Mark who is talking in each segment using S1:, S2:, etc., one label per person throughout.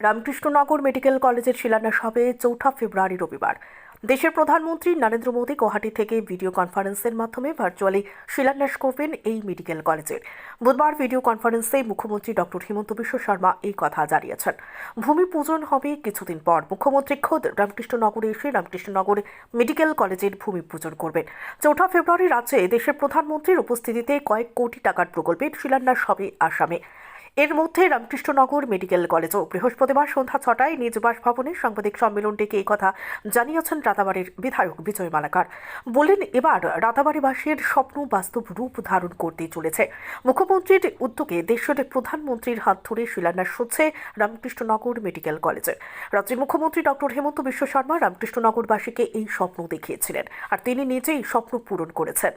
S1: Ramkrishnanagar medical কলেজের শিলান্যাস হবে চৌঠা ফেব্রুয়ারি রবিবার। দেশের প্রধানমন্ত্রী নরেন্দ্র মোদী গুয়াহাটি থেকে ভিডিও কনফারেন্সের মাধ্যমে ভার্চুয়ালি শিলান্যাস করবেন এই মেডিকেল কলেজের। বুধবার ভিডিও কনফারেন্সে মুখ্যমন্ত্রী ডক্টর হিমন্ত বিশ্ব শর্মা এই কথা জানিয়েছেন। ভূমি পূজন হবে কিছুদিন পর। মুখ্যমন্ত্রী খোদ রামকৃষ্ণনগরে এসে রামকৃষ্ণনগর মেডিকেল কলেজের ভূমি পূজন করবেন। চৌঠা ফেব্রুয়ারি রাজ্যে দেশের প্রধানমন্ত্রীর উপস্থিতিতে কয়েক কোটি টাকার প্রকল্পের শিলান্যাস হবে আসামে। এর মধ্যে রামকৃষ্ণনগর মেডিকেল কলেজও বৃহস্পতিবার সন্ধ্যা ছটায় নিজ বাসভবনে সাংবাদিক সম্মেলন ডেকে এই কথা জানিয়েছেন রাতাবাড়ির বিধায়ক বিজয় মালাকার। বললেন এবার রাতাবাড়িবাসীর স্বপ্ন বাস্তব রূপ ধারণ করতে চলেছে। মুখ্যমন্ত্রীর উদ্যোগে দেশের প্রধানমন্ত্রীর হাত ধরে শিলান্যাস হচ্ছে রামকৃষ্ণনগর মেডিকেল কলেজের রাজ্যের মুখ্যমন্ত্রী ডক্টর হেমন্ত বিশ্ব শর্মা রামকৃষ্ণনগরবাসীকে এই স্বপ্ন দেখিয়েছিলেন। আর তিনি নিজেই স্বপ্ন পূরণ করেছেন।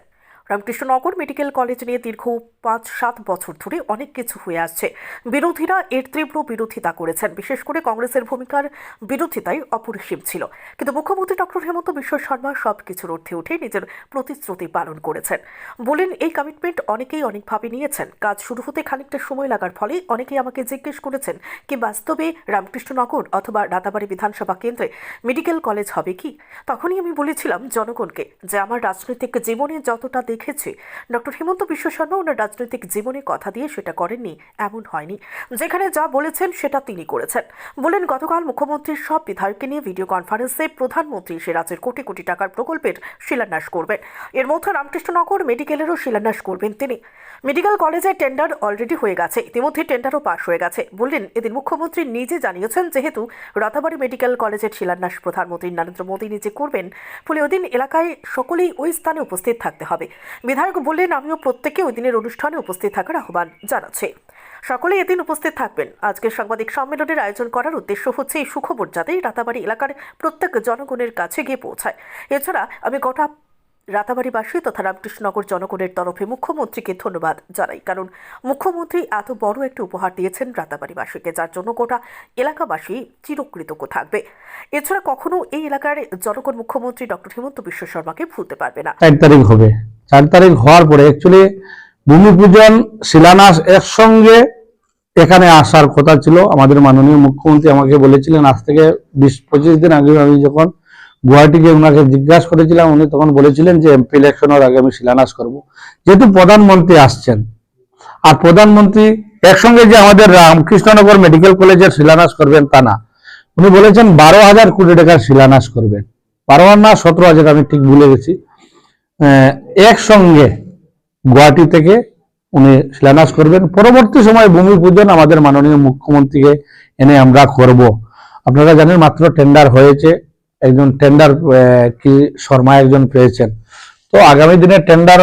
S1: রামকৃষ্ণনগর মেডিকেল কলেজ নিয়ে দীর্ঘ পাঁচ, সাত বছর ধরে অনেক কিছু হয়ে আসছে। বিরোধীরা এর তীব্র বিরোধিতা করেছেন। বিশেষ করে কংগ্রেসের ভূমিকার বিরোধিতাই অপরিসীম ছিল। কিন্তু মুখ্যমন্ত্রী ডক্টর হেমন্ত বিশ্ব শর্মা সব কিছুর ঊর্ধ্বে উঠে নিজের প্রতিশ্রুতি পালন করেছেন। বলেন, এই কমিটমেন্ট অনেকেই অনেকভাবে নিয়েছেন। কাজ শুরু হতে খানিকটা সময় লাগার ফলে অনেকেই আমাকে জিজ্ঞেস করেছেন কি বাস্তবে রামকৃষ্ণনগর অথবা রাতাবাড়ি বিধানসভা কেন্দ্রে মেডিকেল কলেজ হবে কি? তখনই আমি বলেছিলাম, জনগণকে, যে আমার রাজনৈতিক জীবনে যতটা দেখেছি। ডক্টর হেমন্ত বিশ্ব শর্মা ওনার রাজনৈতিক জীবনে কথা দিয়ে সেটা করেননি, এমন হয়নি। যেখানে যা বলেছেন সেটা তিনি করেছেন। বলেন, গতকাল মুখ্যমন্ত্রীর সব বিধায়ককে নিয়ে ভিডিও কনফারেন্সে প্রধানমন্ত্রী সে রাজ্যের কোটি কোটি টাকার প্রকল্পের শিলান্যাস করবেন। এর মধ্যে রামকৃষ্ণনগর মেডিকেলেরও শিলান্যাস করবেন তিনি। মেডিকেল কলেজের টেন্ডার অলরেডি হয়ে গেছে। ইতিমধ্যে টেন্ডারও পাশ হয়ে গেছে। বললেন এদিন মুখ্যমন্ত্রী নিজে জানিয়েছেন যেহেতু রাতাবাড়ি মেডিকেল কলেজের শিলান্যাস প্রধানমন্ত্রী নরেন্দ্র মোদী নিজে করবেন, ফলে ওদিন এলাকায় সকলেই ওই স্থানে উপস্থিত থাকতে হবে। বিধায়ক বললেন, আমিও প্রত্যেকে ওই দিনের অনুষ্ঠানে উপস্থিত থাকার আহ্বান জানাচ্ছি। সকলে এদিন উপস্থিত থাকবেন। আজকের সাংবাদিক সম্মেলনের আয়োজন করার উদ্দেশ্য হচ্ছে এই সুখবর যাতে রাতাবাড়ি এলাকার প্রত্যেক জনগণের কাছে গিয়ে পৌঁছায়। এছাড়া আমি গোটা রাতাবাড়িবাসী তথা রামকৃষ্ণনগর জনগণের তরফে মুখ্যমন্ত্রীকে ধন্যবাদ জানাই। কারণ মুখ্যমন্ত্রী এত বড় একটা উপহার দিয়েছেন রাতাবাড়িবাসীকে, যার জন্য গোটা এলাকাবাসী চিরকৃতজ্ঞ থাকবে। এছাড়া কখনো এই এলাকার জনগণ মুখ্যমন্ত্রী ডক্টর হেমন্ত বিশ্ব শর্মাকে ভুলতে পারবে না।
S2: চার তারিখ হবে। চার তারিখ হওয়ার পরে অ্যাকচুয়ালি ভূমি পূজন একসঙ্গে এখানে আসার কথা ছিল। আমাদের মাননীয় মুখ্যমন্ত্রী আমাকে বলেছিলেন, আজ থেকে বিশ, পঁচিশ দিন আগে আমি যখন গুয়াহাটিকে ওনাকে জিজ্ঞাসা করেছিলাম, উনি তখন বলেছিলেন যে এমপি ইলেকশনের আগে আমি শিলান্যাস করব। যেহেতু প্রধানমন্ত্রী আসছেন, আর প্রধানমন্ত্রী একসঙ্গে যে আমাদের রামকৃষ্ণনগর মেডিকেল কলেজের শিলান্যাস করবেন তা না। উনি বলেছেন বারো হাজার কোটি টাকার শিলান্যাস করবেন। বারো হাজার না, সতেরো হাজার, আমি ঠিক ভুলে গেছি। একসঙ্গে গুয়াহাটি থেকে উনি শিলান্যাস করবেন। পরবর্তী সময় ভূমি পূজন আমাদের মাননীয় মুখ্যমন্ত্রীকে এনে আমরা করব। আপনারা জানেন মাত্র টেন্ডার হয়েছে। একজন টেন্ডার কি শর্মা একজন পেয়েছেন। তো আগামী দিনে টেন্ডার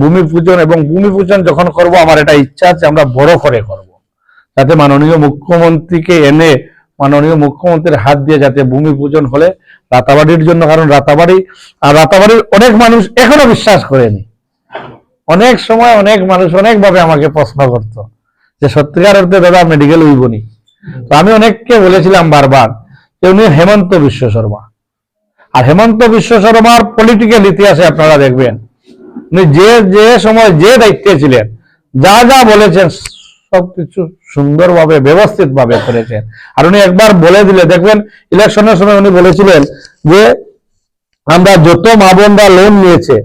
S2: ভূমি পূজন এবং ভূমি পূজন যখন করব, আমার এটা ইচ্ছা আছে, আমরা বড় করে করব। যাতে মাননীয় মুখ্যমন্ত্রীকে এনে মাননীয় মুখ্যমন্ত্রীর হাত দিয়ে যাতে ভূমি পূজন হলে রাতাবাড়ির জন্য, কারণ রাতাবাড়ি আর রাতাবাড়ির অনেক মানুষ এখনও বিশ্বাস করেনি। অনেক সময় অনেক মানুষ অনেকভাবে আমাকে প্রশ্ন করতো যে, সত্যিকার অর্থে দাদা মেডিকেল উইবনি তো আমি অনেককে বলেছিলাম বারবার যে, উনি হেমন্ত বিশ্ব শর্মা। আর হেমন্ত বিশ্ব শর্মার পলিটিক্যাল ইতিহাসে আপনারা দেখবেন, উনি যে যে সময় যে দায়িত্বে ছিলেন, যা যা বলেছেন সবকিছু সুন্দরভাবে ব্যবস্থিত ভাবে করেছেন। আর উনি একবার বলে দিলে, দেখবেন ইলেকশনের সময় উনি বলেছিলেন যে, আমরা যত মা বোনরা লোন নিয়েছে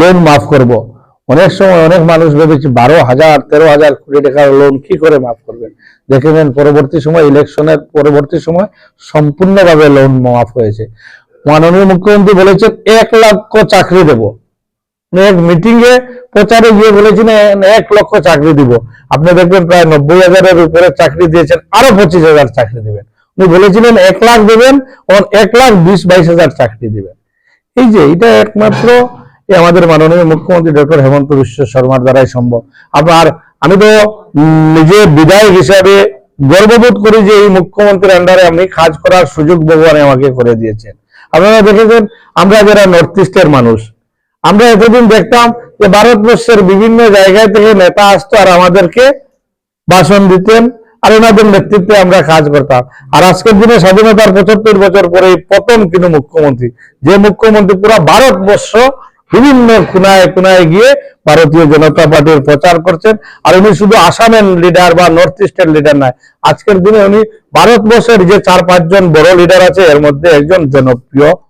S2: লোন মাফ করব। অনেক সময় অনেক মানুষ ভেবেছে, বারো হাজার, তেরো হাজার কোটি টাকার লোন কি করে মাফ করবেন? দেখে নেন, পরবর্তী সময় ইলেকশনের পরবর্তী সময় সম্পূর্ণভাবে লোন মাফ হয়েছে। মাননীয় মুখ্যমন্ত্রী বলেছেন, এক লক্ষ চাকরি দেব। এক মিটিং এ প্রচারে গিয়ে বলেছিলেন, এক লক্ষ চাকরি দিব। আপনি দেখবেন প্রায় নব্বই হাজারের উপরে চাকরি দিয়েছেন, আরও পঁচিশ হাজার চাকরি দেবেন। উনি বলেছিলেন এক লাখ দেবেন ওর এক লাখ বিশ, বাইশ হাজার চাকরি দিবেন। এই যে, এটা একমাত্র আমাদের মাননীয় মুখ্যমন্ত্রী ডক্টর হেমন্ত বিশ্ব শর্মার দ্বারাই সম্ভব। আবার আমি তো নিজে বিধায়ক হিসাবে গর্ববোধ করি যে এই মুখ্যমন্ত্রীর আন্ডারে আমি কাজ করার সুযোগ ভগবান আমাকে করে দিয়েছেন। আপনারা দেখেছেন, আমরা যারা নর্থ ইস্টের মানুষ, আমরা এতদিন দেখতাম যে ভারতবর্ষের বিভিন্ন জায়গায় থেকে নেতা আসতো আর আমাদেরকে ভাষণ দিতেন আর ওনাদের নেতৃত্বে আমরা কাজ করতাম। আর আজকের দিনে স্বাধীনতার পঁচাত্তর বছর পরে প্রথম কিন্তু মুখ্যমন্ত্রী। যে মুখ্যমন্ত্রী পুরো ভারতবর্ষ বিভিন্ন কোনায় কোনায় গিয়ে ভারতীয় জনতা পার্টির প্রচার করছেন। আর উনি শুধু আসামের লিডার বা নর্থ ইস্টের লিডার নয়, আজকের দিনে উনি ভারতবর্ষের যে চার পাঁচজন বড় লিডার আছে, এর মধ্যে একজন জনপ্রিয়।